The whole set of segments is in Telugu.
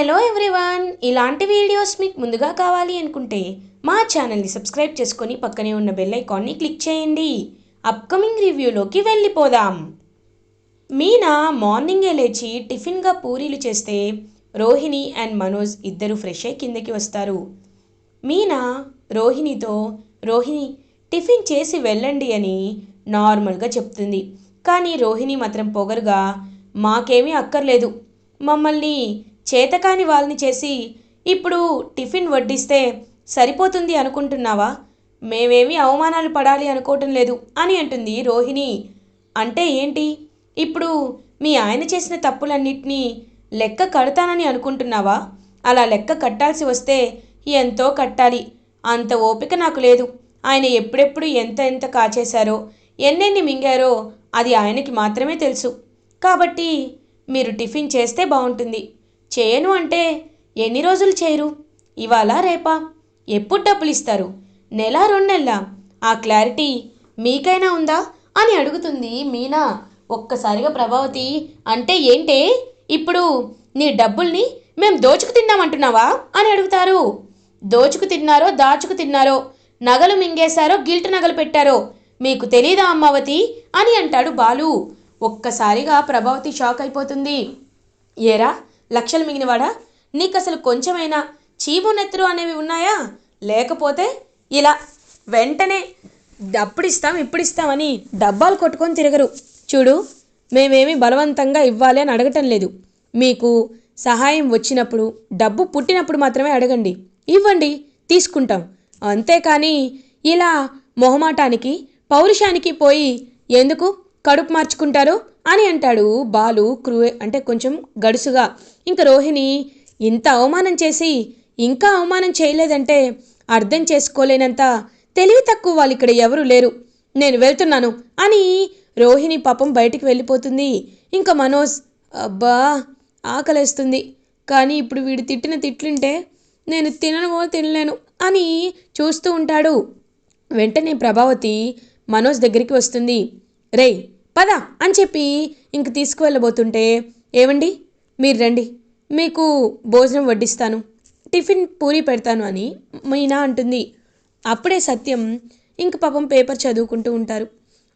హలో ఎవ్రీవన్ ఇలాంటి వీడియోస్ మీకు ముందుగా కావాలి అనుకుంటే మా ఛానల్ని సబ్స్క్రైబ్ చేసుకొని పక్కనే ఉన్న బెల్ ఐకాన్ని క్లిక్ చేయండి. అప్కమింగ్ రివ్యూలోకి వెళ్ళిపోదాం. మీనా మార్నింగే లేచి టిఫిన్గా పూరీలు చేస్తే రోహిణి అండ్ మనోజ్ ఇద్దరు ఫ్రెష్ అయి కిందకి వస్తారు. మీనా రోహిణితో రోహిణి టిఫిన్ చేసి వెళ్ళండి అని నార్మల్గా చెప్తుంది. కానీ రోహిణి మాత్రం పొగరుగా మాకేమీ అక్కర్లేదు. మమ్మల్ని చేతకాని వాళ్ళని చేసి ఇప్పుడు టిఫిన్ వడ్డిస్తే సరిపోతుంది అనుకుంటున్నావా? మేమేమీ అవమానాలు పడాలి అనుకోవటం లేదు అని అంటుంది రోహిణి. అంటే ఏంటి? ఇప్పుడు మీ ఆయన చేసిన తప్పులన్నిటినీ లెక్క కడతానని అనుకుంటున్నావా? అలా లెక్క కట్టాల్సి వస్తే ఎంతో కట్టాలి. అంత ఓపిక నాకు లేదు. ఆయన ఎప్పుడెప్పుడు ఎంత ఎంత కాచేశారో ఎన్నెన్ని మింగారో అది ఆయనకి మాత్రమే తెలుసు. కాబట్టి మీరు టిఫిన్ చేస్తే బాగుంటుంది చేయను అంటే ఎన్ని రోజులు చేయరు? ఇవాళ రేపా? ఎప్పుడు డబ్బులు ఇస్తారు? నెల రెండు నెలల? ఆ క్లారిటీ మీకైనా ఉందా? అని అడుగుతుంది మీనా. ఒక్కసారిగా ప్రభావతి అంటే ఏంటే? ఇప్పుడు నీ డబ్బుల్ని మేము దోచుకు తిన్నామంటున్నావా? అని అడుగుతారు. దోచుకు తిన్నారో దాచుకు తిన్నారో నగలు మింగేశారో గిల్ట్ నగలు పెట్టారో మీకు తెలీదా అమ్మావతి? అని అంటాడు బాలు. ఒక్కసారిగా ప్రభావతి షాక్ అయిపోతుంది. ఏరా లక్షలు మిగినవాడా నీకు అసలు కొంచెమైనా చీము నెత్తురు అనేవి ఉన్నాయా? లేకపోతే ఇలా వెంటనే అప్పుడిస్తాం ఇప్పుడిస్తామని ఇప్పుడు ఇస్తామని డబ్బాలు కొట్టుకొని తిరగరు. చూడు మేమేమి బలవంతంగా ఇవ్వాలి అని అడగటం లేదు. మీకు సహాయం వచ్చినప్పుడు డబ్బు పుట్టినప్పుడు మాత్రమే అడగండి. ఇవ్వండి తీసుకుంటాం. అంతేకాని ఇలా మొహమాటానికి పౌరుషానికి పోయి ఎందుకు కడుపు మార్చుకుంటారు? అని అంటాడు బాలు క్రూ అంటే కొంచెం గడుసుగా. ఇంకా రోహిణి ఇంత అవమానం చేసి ఇంకా అవమానం చేయలేదంటే అర్థం చేసుకోలేనంత తెలివి తక్కువ వాళ్ళు ఇక్కడ ఎవరు లేరు. నేను వెళ్తున్నాను అని రోహిణి పాపం బయటికి వెళ్ళిపోతుంది. ఇంకా మనోజ్ అబ్బా ఆకలేస్తుంది. కానీ ఇప్పుడు వీడు తిట్టిన తిట్లుంటే నేను తినను తినలేను అని చూస్తూ ఉంటాడు. వెంటనే ప్రభావతి మనోజ్ దగ్గరికి వస్తుంది. రేయ్ పద అని చెప్పి ఇంక తీసుకువెళ్ళబోతుంటే ఏమండి మీరు రండి. మీకు భోజనం వడ్డిస్తాను. టిఫిన్ పూరి పెడతాను అని మీనా అంటుంది. అప్పుడే సత్యం ఇంక పాపం పేపర్ చదువుకుంటూ ఉంటారు.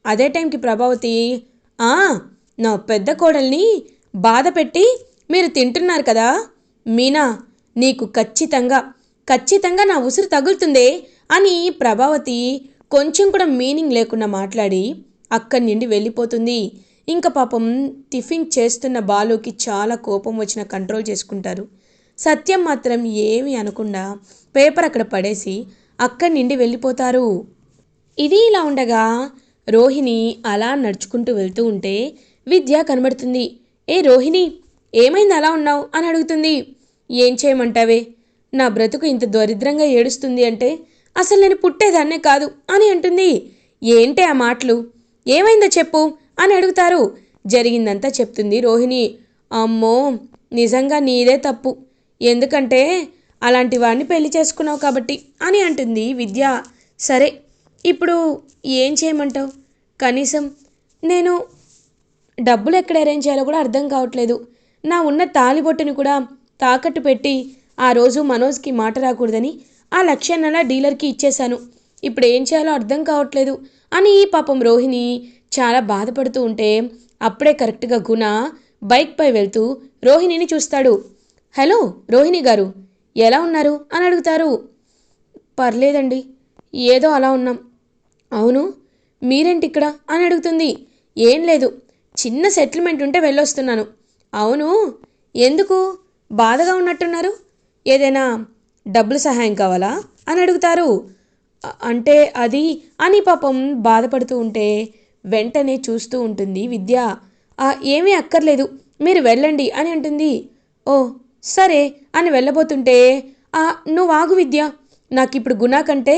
అదే టైంకి ప్రభావతి "ఆ, నా పెద్ద కోడల్ని బాధ పెట్టి మీరు తింటున్నారు కదా. మీనా నీకు ఖచ్చితంగా ఖచ్చితంగా నా ఉసురు తగులుతుందే అని ప్రభావతి కొంచెం కూడా మీనింగ్ లేకుండా మాట్లాడి అక్కడి నుండి వెళ్ళిపోతుంది. ఇంకా పాపం టిఫిన్ చేస్తున్న బాలుకి చాలా కోపం వచ్చిన కంట్రోల్ చేసుకుంటారు. సత్యం మాత్రం ఏమీ అనకుండా పేపర్ అక్కడ పడేసి అక్కడి నుండి వెళ్ళిపోతారు. ఇది ఇలా ఉండగా రోహిణి అలా నడుచుకుంటూ వెళ్తూ ఉంటే విద్య కనబడుతుంది. ఏ రోహిణి ఏమైంది అలా ఉన్నావు? అని అడుగుతుంది. ఏం చేయమంటావే? నా బ్రతుకు ఇంత దరిద్రంగా ఏడుస్తుంది అంటే అసలు నేను పుట్టేదాన్నే కాదు అని అంటుంది. ఏంటి ఆ మాటలు? ఏమైందో చెప్పు అని అడుగుతారు. జరిగిందంతా చెప్తుంది రోహిణి. అమ్మో నిజంగా నీదే తప్పు. ఎందుకంటే అలాంటి వాడిని పెళ్ళి చేసుకున్నావు కాబట్టి అని అంటుంది విద్య. సరే ఇప్పుడు ఏం చేయమంటావు? కనీసం నేను డబ్బులు ఎక్కడ అరేంజ్ చేయాలో కూడా అర్థం కావట్లేదు. నా ఉన్న తాలిబొట్టుని కూడా తాకట్టు పెట్టి ఆ రోజు మనోజ్కి మాట రాకూడదని ఆ లక్ష్యాన్ని అలా డీలర్కి ఇచ్చేశాను. ఇప్పుడు ఏం చేయాలో అర్థం కావట్లేదు. అని పాపం రోహిణి చాలా బాధపడుతూ ఉంటే అప్పుడే కరెక్ట్గా గుణ బైక్పై వెళ్తూ రోహిణిని చూస్తాడు. హలో రోహిణి గారు ఎలా ఉన్నారు? అని అడుగుతారు. పర్లేదండి ఏదో అలా ఉన్నాం. అవును మీరేంటి ఇక్కడ అని అడుగుతుంది. ఏం లేదు చిన్న సెటిల్మెంట్ ఉంటే వెళ్ళొస్తున్నాను. అవును ఎందుకు? బాధగా ఉన్నట్టున్నారు? ఏదైనా డబ్బులు సహాయం కావాలా? అని అడుగుతారు. అంటే అది అని పాపం బాధపడుతూ ఉంటే వెంటనే చూస్తూ ఉంటుంది విద్య. ఏమీ అక్కర్లేదు. మీరు వెళ్ళండి అని అంటుంది. ఓ సరే అని వెళ్ళబోతుంటే "ఆ, నువ్వు ఆగు విద్య. నాకు ఇప్పుడు గుణ కంటే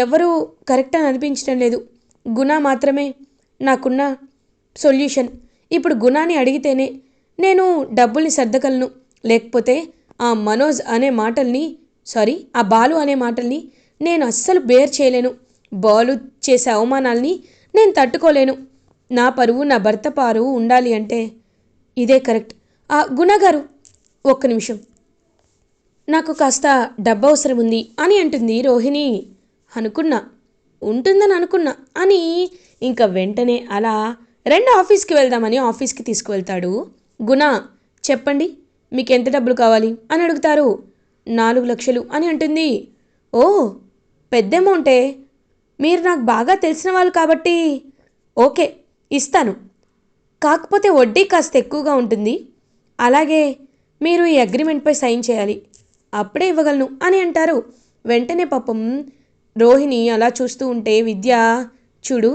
ఎవరు కరెక్ట్ అని అనిపించడం లేదు. గుణ మాత్రమే నాకున్న సొల్యూషన్. ఇప్పుడు గుణాన్ని అడిగితేనే నేను డబ్బుల్ని సర్దగలను. లేకపోతే ఆ మనోజ్ అనే మాటల్ని సారీ ఆ బాలు అనే మాటల్ని నేను అస్సలు బేర్ చేయలేను. బాలు చేసే అవమానాల్ని నేను తట్టుకోలేను. నా పరువు నా భర్త పారువు ఉండాలి అంటే ఇదే కరెక్ట్. ఆ గుణగారు ఒక్క నిమిషం. నాకు కాస్త డబ్బు అవసరం ఉంది అని అంటుంది రోహిణి. అనుకున్నా. ఉంటుందని అనుకున్నా. అని ఇంకా వెంటనే అలా రెండు ఆఫీస్కి వెళ్దామని ఆఫీస్కి తీసుకువెళ్తాడు. గుణ చెప్పండి మీకు ఎంత డబ్బులు కావాలి? అని అడుగుతారు. నాలుగు లక్షలు అని అంటుంది. ఓ పెద్ద అమౌంటే మీరు నాకు బాగా తెలిసిన వాళ్ళు కాబట్టి ఓకే ఇస్తాను. కాకపోతే వడ్డీ కాస్త ఎక్కువగా ఉంటుంది. అలాగే మీరు ఈ అగ్రిమెంట్పై సైన్ చేయాలి. అప్పుడే ఇవ్వగలను అని అంటారు. వెంటనే పాపం రోహిణి అలా చూస్తూ ఉంటే విద్య చూడు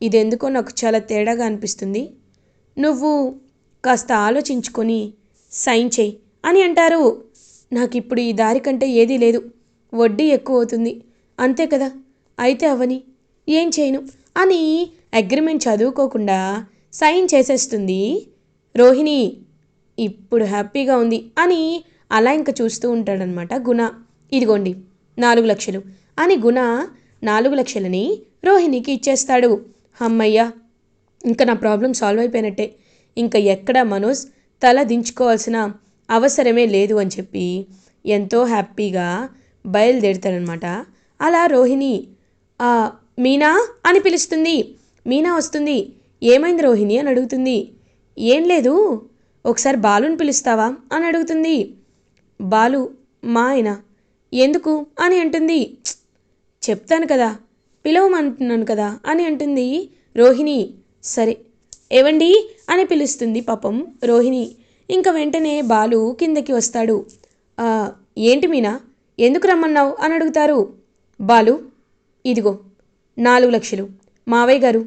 ఇదెందుకో నాకు చాలా తేడాగా అనిపిస్తుంది. నువ్వు కాస్త ఆలోచించుకొని సైన్ చేయి అని అంటారు. నాకు ఇప్పుడు ఈ దారి కంటే ఏదీ లేదు. వడ్డీ ఎక్కువ అవుతుంది. అంతే కదా? అయితే అవని ఏం చేయను? అని అగ్రిమెంట్ చదువుకోకుండా సైన్ చేసేస్తుంది. రోహిణి ఇప్పుడు హ్యాపీగా ఉంది అని అలా ఇంకా చూస్తూ ఉంటాడనమాట గుణ. ఇదిగోండి నాలుగు లక్షలు. అని గుణ నాలుగు లక్షలని రోహిణికి ఇచ్చేస్తాడు. అమ్మయ్య ఇంకా నా ప్రాబ్లం సాల్వ్ అయిపోయినట్టే. ఇంకా ఎక్కడ మనోజ్ తల దించుకోవాల్సిన అవసరమే లేదు అని చెప్పి ఎంతో హ్యాపీగా బయలుదేరుతాడనమాట అలా రోహిణి మీనా? అని పిలుస్తుంది. మీనా వస్తుంది. ఏమైంది రోహిణి? అని అడుగుతుంది. ఏం లేదు. ఒకసారి బాలుని పిలుస్తావా? అని అడుగుతుంది. బాలు మా ఆయన. ఎందుకు? అని అంటుంది. చెప్తాను కదా. పిలవమంటున్నాను కదా. అని అంటుంది రోహిణి. సరే ఏవండి? అని పిలుస్తుంది పాపం రోహిణి. ఇంకా వెంటనే బాలు కిందకి వస్తాడు. ఏంటి మీనా? ఎందుకు రమ్మన్నావు? అని అడుగుతారు. బాలు ఇదిగో నాలుగు లక్షలు. మావయ్య గారు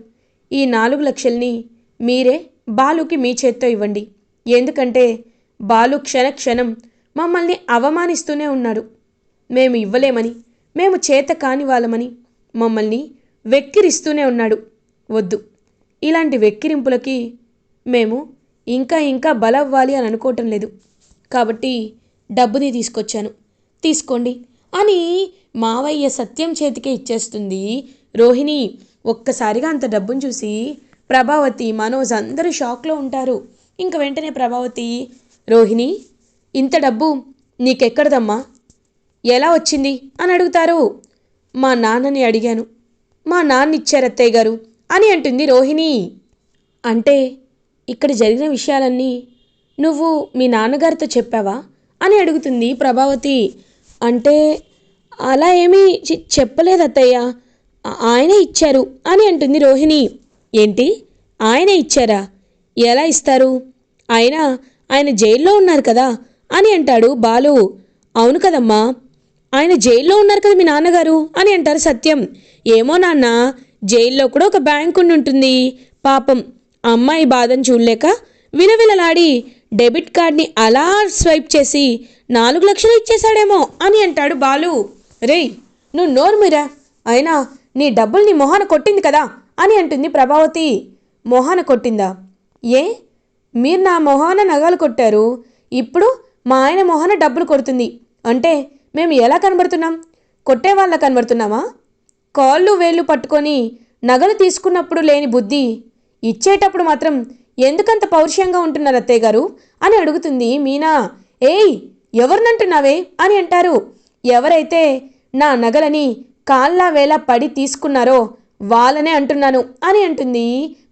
ఈ నాలుగు లక్షల్ని మీరే బాలుకి మీ చేత్తో ఇవ్వండి. ఎందుకంటే బాలు క్షణ క్షణం మమ్మల్ని అవమానిస్తూనే ఉన్నాడు. మేము ఇవ్వలేమని మేము చేత కాని వాళ్ళమని మమ్మల్ని వెక్కిరిస్తూనే ఉన్నాడు. వద్దు. ఇలాంటి వెక్కిరింపులకి మేము ఇంకా ఇంకా బలవ్వాలి అని అనుకోవటం లేదు. కాబట్టి డబ్బుని తీసుకొచ్చాను. తీసుకోండి. అని మావయ్య సత్యం చేతికే ఇచ్చేస్తుంది. రోహిణి ఒక్కసారిగా అంత డబ్బును చూసి ప్రభావతి మనోజ్ అందరూ షాక్లో ఉంటారు. ఇంక వెంటనే ప్రభావతి రోహిణి ఇంత డబ్బు నీకెక్కడదమ్మా? ఎలా వచ్చింది? అని అడుగుతారు. మా నాన్నని అడిగాను. మా నాన్న ఇచ్చారు అత్తయ్య గారు అని అంటుంది రోహిణి. అంటే ఇక్కడ జరిగిన విషయాలన్నీ నువ్వు మీ నాన్నగారితో చెప్పావా? అని అడుగుతుంది ప్రభావతి. అంటే అలా ఏమీ చె- చెప్పలేదు అత్తయ్య. ఆయనే ఇచ్చారు అని అంటుంది రోహిణి. ఏంటి? ఆయనే ఇచ్చారా? ఎలా ఇస్తారు? ఆయన ఆయన జైల్లో ఉన్నారు కదా అని అంటాడు బాలు. అవును కదమ్మా. ఆయన జైల్లో ఉన్నారు కదా మీ నాన్నగారు అని అంటారు సత్యం. ఏమో నాన్న జైల్లో కూడా ఒక బ్యాంక్ ఉండి ఉంటుంది. పాపం అమ్మాయి బాధను చూడలేక విలవిలలాడి డెబిట్ కార్డ్ని అలా స్వైప్ చేసి నాలుగు లక్షలు ఇచ్చేశాడేమో అని అంటాడు బాలు. రేయ్ నువ్వు నోరు మీరా అయినా నీ డబ్బులు నీ మొహాన కొట్టింది కదా అని అంటుంది ప్రభావతి. మొహాన కొట్టిందా? ఏ? మీరు నా మొహాన నగలు కొట్టారు. ఇప్పుడు మా ఆయన మొహాన డబ్బులు కొడుతుంది. అంటే మేము ఎలా కనబడుతున్నాం? కొట్టే వాళ్ళ కనబడుతున్నామా? కాళ్ళు వేళ్ళు పట్టుకొని నగలు తీసుకున్నప్పుడు లేని బుద్ధి. ఇచ్చేటప్పుడు మాత్రం ఎందుకంత పౌరుషంగా ఉంటున్నారు అత్తయ్య గారు అని అడుగుతుంది మీనా. ఏయ్ ఎవరినంటున్నావే అని అంటారు. ఎవరైతే నా నగలని కాళ్ళ వేళ పడి తీసుకున్నారో వాళ్ళనే అంటున్నాను అని అంటుంది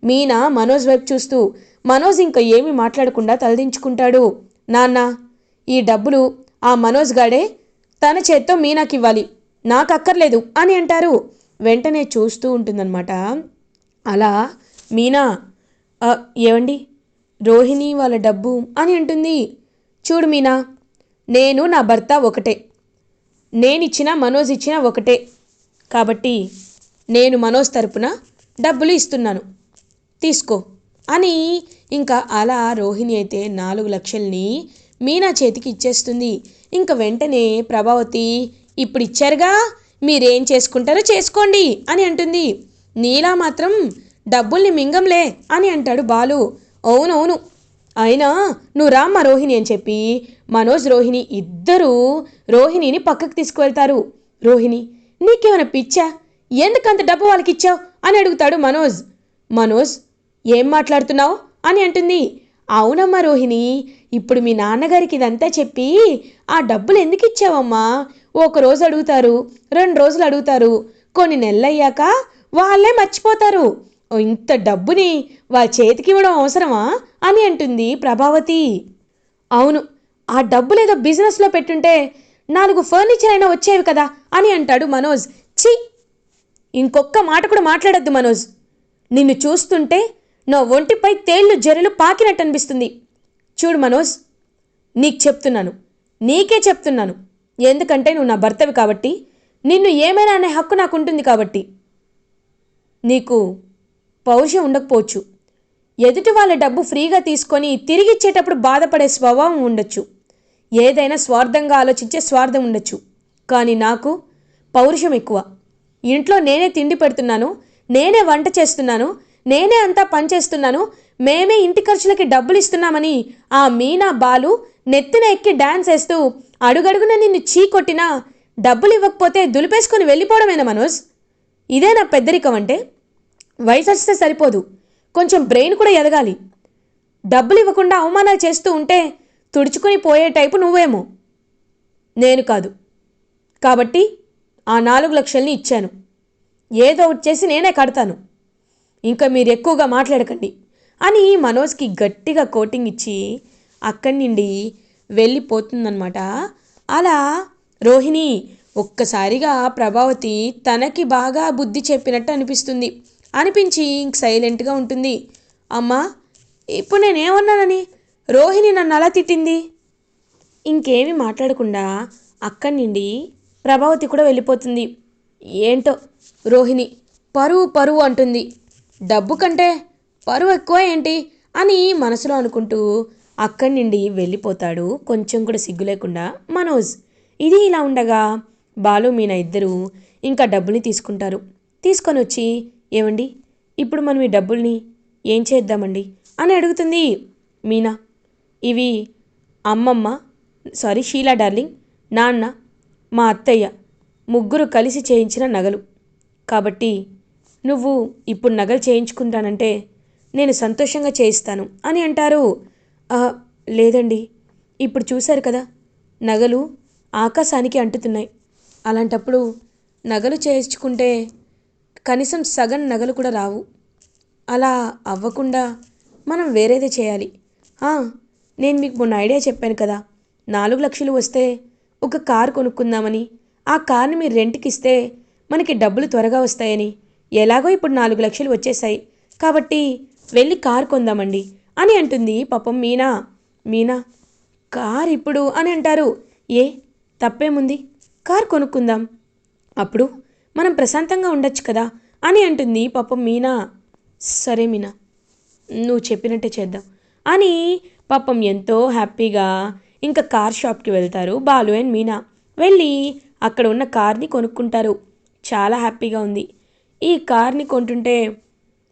మీనా మనోజ్ వైపు చూస్తూ. మనోజ్ ఇంకా ఏమీ మాట్లాడకుండా తలదించుకుంటాడు. నాన్న ఈ డబ్బులు ఆ మనోజ్ గాడే తన చేత్తో మీనాకి ఇవ్వాలి నాకు అక్కర్లేదు అని అంటారు. వెంటనే చూస్తూ ఉంటుందన్నమాట. అలా మీనా ఏవండి? రోహిణి వాళ్ళ డబ్బు అని అంటుంది. చూడు మీనా నేను నా భర్త ఒకటే. నేనిచ్చిన మనోజ్ ఇచ్చిన ఒకటే. కాబట్టి నేను మనోజ్ తరపున డబ్బులు ఇస్తున్నాను. తీసుకో. అని ఇంకా అలా రోహిణి అయితే నాలుగు లక్షల్ని మీనా చేతికి ఇచ్చేస్తుంది. ఇంకా వెంటనే ప్రభావతి ఇప్పుడు ఇచ్చారుగా మీరేం చేసుకుంటారో చేసుకోండి అని అంటుంది. నీలా మాత్రం డబ్బుల్ని మింగంలే అని అంటాడు బాలు. అవునవును. అయినా నువ్వు రామ్మా రోహిణి అని చెప్పి మనోజ్ రోహిణి ఇద్దరూ రోహిణిని పక్కకు తీసుకువెళ్తారు. రోహిణి నీకేమైనా పిచ్చా? ఎందుకంత డబ్బు వాళ్ళకి ఇచ్చావు అని అడుగుతాడు మనోజ్. మనోజ్ ఏం మాట్లాడుతున్నావు? అని అంటుంది. అవునమ్మా రోహిణి ఇప్పుడు మీ నాన్నగారికి ఇదంతా చెప్పి ఆ డబ్బులు ఎందుకు ఇచ్చావమ్మా ఒక రోజు అడుగుతారు రెండు రోజులు అడుగుతారు. కొన్ని నెలలయ్యాక వాళ్ళే మర్చిపోతారు. ఓ ఇంత డబ్బుని వాళ్ళ చేతికి ఇవ్వడం అవసరమా? అని అంటుంది ప్రభావతి. అవును ఆ డబ్బులేదో బిజినెస్లో పెట్టుంటే నాలుగు ఫర్నిచర్ అయినా వచ్చేవి కదా అని అంటాడు మనోజ్. ఛీ! ఇంకొక్క మాట కూడా మాట్లాడద్దు మనోజ్. నిన్ను చూస్తుంటే నా ఒంటిపై తేళ్ళు జరెలు పాకినట్టు అనిపిస్తుంది. చూడు మనోజ్ నీకు చెప్తున్నాను నీకే చెప్తున్నాను. ఎందుకంటే నువ్వు నా భర్తవి కాబట్టి నిన్ను ఏమైనా అనే హక్కు నాకు ఉంటుంది కాబట్టి. నీకు పౌరుషం ఉండకపోవచ్చు. ఎదుటి వాళ్ళ డబ్బు ఫ్రీగా తీసుకొని తిరిగి ఇచ్చేటప్పుడు బాధపడే స్వభావం ఉండొచ్చు. ఏదైనా స్వార్థంగా ఆలోచించే స్వార్థం ఉండొచ్చు. కానీ నాకు పౌరుషం ఎక్కువ. ఇంట్లో నేనే తిండి పెడుతున్నాను నేనే వంట చేస్తున్నాను నేనే అంతా పని చేస్తున్నాను మేమే ఇంటి ఖర్చులకి డబ్బులు ఇస్తున్నామని ఆ మీనా బాలు నెత్తిన ఎక్కి డాన్స్ వేస్తూ అడుగడుగున నిన్ను చీ కొట్టినా డబ్బులు ఇవ్వకపోతే దులిపేసుకొని వెళ్ళిపోవడమేనా మనోజ్? ఇదే నా పెద్దరికం అంటే? వయసు వస్తే సరిపోదు. కొంచెం బ్రెయిన్ కూడా ఎదగాలి. డబ్బులు ఇవ్వకుండా అవమానాలు చేస్తూ ఉంటే తుడుచుకొని పోయే టైపు నువ్వేమో. నేను కాదు. కాబట్టి ఆ నాలుగు లక్షల్ని ఇచ్చాను. ఏదో ఒకటి చేసి నేనే కడతాను. ఇంకా మీరు ఎక్కువగా మాట్లాడకండి అని మనోజ్కి గట్టిగా కోటింగ్ ఇచ్చి అక్కడి నుండి వెళ్ళిపోతుందన్నమాట. అలా రోహిణి ఒక్కసారిగా ప్రభావతి తనకి బాగా బుద్ధి చెప్పినట్టు అనిపిస్తుంది. అనిపించి ఇంక సైలెంట్గా ఉంటుంది. అమ్మా ఇప్పుడు నేనేమన్నానని? రోహిణి నన్ను అలా తిట్టింది. ఇంకేమీ మాట్లాడకుండా అక్కడి నుండి ప్రభావతి కూడా వెళ్ళిపోతుంది. ఏంటో? రోహిణి పరువు పరువు అంటుంది. డబ్బు కంటే పరువు ఎక్కువ ఏంటి? అని మనసులో అనుకుంటూ అక్కడి నుండి వెళ్ళిపోతాడు కొంచెం కూడా సిగ్గు లేకుండా మనోజ్. ఇది ఇలా ఉండగా బాలు మీనా ఇద్దరు ఇంకా డబ్బుని తీసుకుంటారు. తీసుకొని వచ్చి ఏమండి? ఇప్పుడు మనం ఈ డబ్బుల్ని ఏం చేద్దామండి? అని అడుగుతుంది మీనా. ఇవి అమ్మమ్మ సారీ షీలా డార్లింగ్ నాన్న మా అత్తయ్య ముగ్గురు కలిసి చేయించిన నగలు. కాబట్టి నువ్వు ఇప్పుడు నగలు చేయించుకుంటానంటే నేను సంతోషంగా చేయిస్తాను అని అంటారు. లేదండి. ఇప్పుడు చూశారు కదా నగలు ఆకాశానికి అంటుతున్నాయి. అలాంటప్పుడు నగలు చేయించుకుంటే కనీసం సగం నగలు కూడా రావు. అలా అవ్వకుండా మనం వేరేదే చేయాలి. నేను మీకు మొన్న ఐడియా చెప్పాను కదా. నాలుగు లక్షలు వస్తే ఒక కారు కొనుక్కుందామని. ఆ కార్ని మీరు రెంట్కి ఇస్తే మనకి డబ్బులు త్వరగా వస్తాయని. ఎలాగో ఇప్పుడు నాలుగు లక్షలు వచ్చేసాయి. కాబట్టి వెళ్ళి కారు కొందామండి అని అంటుంది పాపం మీనా. మీనా కార్ ఇప్పుడు అని అంటారు. ఏ తప్పేముంది? కార్ కొనుక్కుందాం. అప్పుడు మనం ప్రశాంతంగా ఉండొచ్చు కదా? అని అంటుంది పాపం మీనా. సరే మీనా నువ్వు చెప్పినట్టే చేద్దాం. అని పాపం ఎంతో హ్యాపీగా ఇంకా కార్ షాప్కి వెళ్తారు బాలు అండ్ మీనా. వెళ్ళి అక్కడ ఉన్న కార్ని కొనుక్కుంటారు. చాలా హ్యాపీగా ఉంది. ఈ కార్ని కొంటుంటే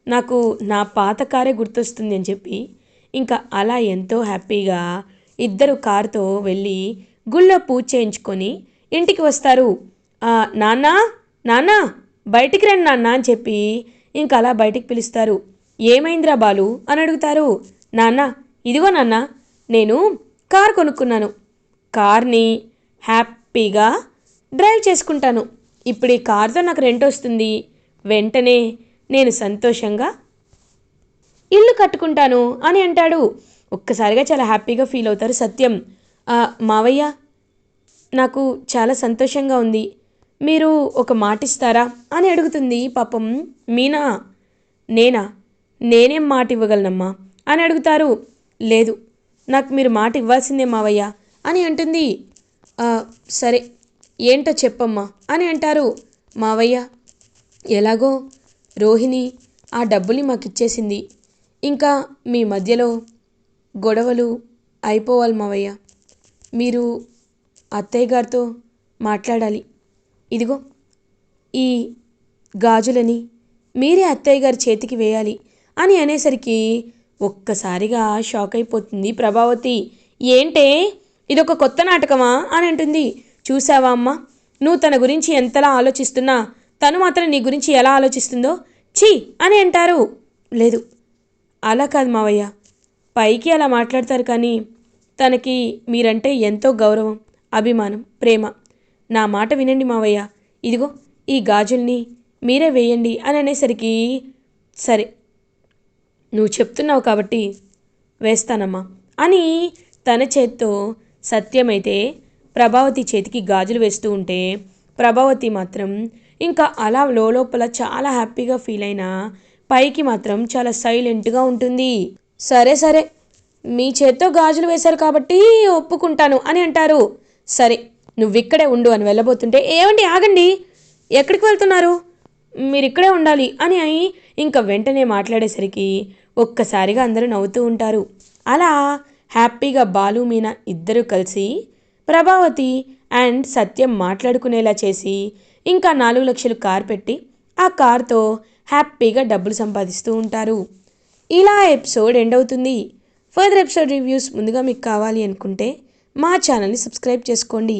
నాకు నా పాత కారే గుర్తొస్తుంది అని చెప్పి ఇంకా అలా ఎంతో హ్యాపీగా ఇద్దరు కారుతో వెళ్ళి గుళ్ళో పూజ చేయించుకొని ఇంటికి వస్తారు. నాన్న నాన్నా? నాన్నా బయటికి రండి నాన్న అని చెప్పి ఇంకా అలా బయటికి పిలుస్తారు. ఏమైందిరా బాలు అని అడుగుతారు. నాన్న ఇదిగో నాన్న నేను కార్ కొనుక్కున్నాను. కార్ని హ్యాపీగా డ్రైవ్ చేసుకుంటాను. ఇప్పుడు ఈ కార్తో నాకు రెంట్ వస్తుంది. వెంటనే నేను సంతోషంగా ఇల్లు కట్టుకుంటాను అని అంటాడు. ఒక్కసారిగా చాలా హ్యాపీగా ఫీల్ అవుతారు సత్యం. మావయ్య నాకు చాలా సంతోషంగా ఉంది. మీరు ఒక మాట ఇస్తారా అని అడుగుతుంది పాపం మీనా? నేనా? నేనేం మాట ఇవ్వగలనమ్మా అని అడుగుతారు. లేదు నాకు మీరు మాట ఇవ్వాల్సిందే మావయ్య. అని అంటుంది. సరే ఏంటో చెప్పమ్మా? అని అంటారు. మావయ్య ఎలాగో రోహిణి ఆ డబ్బుని మాకు ఇచ్చేసింది ఇంకా మీ మధ్యలో గొడవలు అయిపోవాలి మావయ్య. మీరు అత్తయ్య గారితో మాట్లాడాలి. ఇదిగో ఈ గాజులని మీరే అత్తయ్య గారి చేతికి వేయాలి అని అనేసరికి ఒక్కసారిగా షాక్ అయిపోతుంది ప్రభావతి. ఏంటే? ఇదొక కొత్త నాటకమా అని అంటుంది. చూసావా అమ్మ నువ్వు తన గురించి ఎంతలా ఆలోచిస్తున్నా తను మాత్రం నీ గురించి ఎలా ఆలోచిస్తుందో? ఛీ! అని అంటారు. లేదు అలా కాదు మావయ్య. పైకి అలా మాట్లాడతారు కానీ తనకి మీరంటే ఎంతో గౌరవం అభిమానం ప్రేమ. నా మాట వినండి మావయ్య. ఇదిగో ఈ గాజుల్ని మీరే వేయండి అని అనేసరికి సరే నువ్వు చెప్తున్నావు కాబట్టి వేస్తానమ్మా అని తన చేత్తో సత్యమైతే ప్రభావతి చేతికి గాజులు వేస్తూ ఉంటే ప్రభావతి మాత్రం ఇంకా అలా లోపల చాలా హ్యాపీగా ఫీల్ అయినా పైకి మాత్రం చాలా సైలెంట్గా ఉంటుంది. సరే సరే మీ చేత్తో గాజులు వేశారు కాబట్టి ఒప్పుకుంటాను అని అంటారు. సరే నువ్వు ఇక్కడే ఉండు అని వెళ్ళబోతుంటే ఏమండి ఆగండి. ఎక్కడికి వెళ్తున్నారు? మీరు ఇక్కడే ఉండాలి అని అయి ఇంకా వెంటనే మాట్లాడేసరికి ఒక్కసారిగా అందరూ నవ్వుతూ ఉంటారు. అలా హ్యాపీగా బాలు మీనా ఇద్దరూ కలిసి ప్రభావతి అండ్ సత్యం మాట్లాడుకునేలా చేసి ఇంకా నాలుగు లక్షలు కార్ పెట్టి ఆ కార్తో హ్యాపీగా డబ్బులు సంపాదిస్తూ ఉంటారు. ఇలా ఎపిసోడ్ ఎండ్ అవుతుంది. ఫర్దర్ ఎపిసోడ్ రివ్యూస్ ముందుగా మీకు కావాలి అనుకుంటే మా ఛానల్ని సబ్స్క్రైబ్ చేసుకోండి.